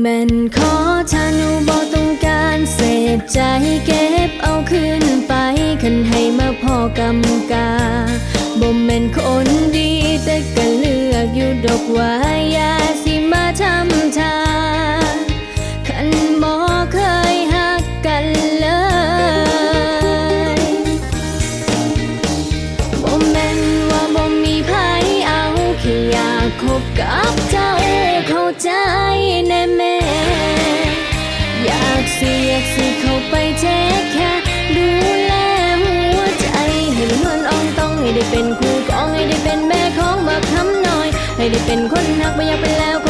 แม่นขอถ้านูบ่ต้องการเศษใจเก็บเอาคืนไปคันให้มาพอกำกาบ่แม่นคนดีแต่ก็เลือกอยู่ดอกว่าอย่าสิมาทำทาคันบ่เคยหักกันเลยบ่แม่นว่าบ่มีไผเอาแค่อยากคบกับ ใจแน่แม่ อยากสิอยากสิเข้าไปเทคแค่ดูแลหัวใจให้มันนอ่องต้องให้ได้เป็นคู่กองให้ได้เป็นแม่ของมาคำหน่อย ให้ได้เป็นคนหักไม่อยากเป็นแล้ว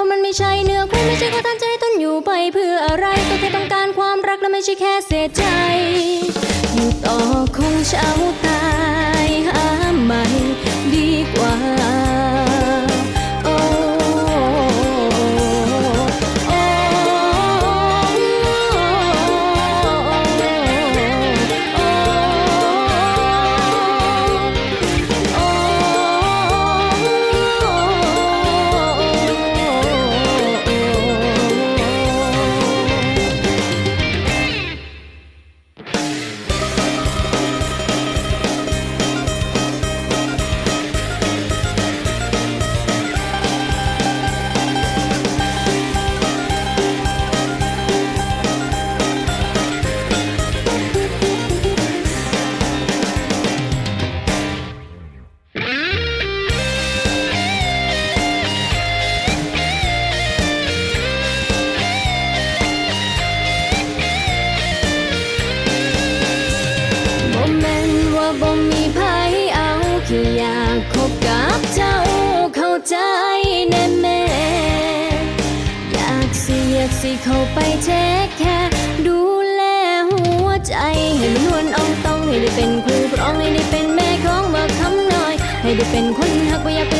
ราะมันไม่ใช่เนื้อคู่ไม่ใช่ก็ตั้งใจต้นอยู่ไปเพื่ออะไรก็แค่ต้องการความรักและไม่ใช่แค่เสียใจอยู่ต่อคงเช้าตาย อยากสิเข้าไปเทคแค่ดูแลหัวใจ ให้มันนวลอ่องต้องให้ได้เป็นครูครองให้ได้เป็นแม่ของมาคำหน่อย ให้ได้เป็นคนหักไปอยากเป็น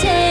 Trên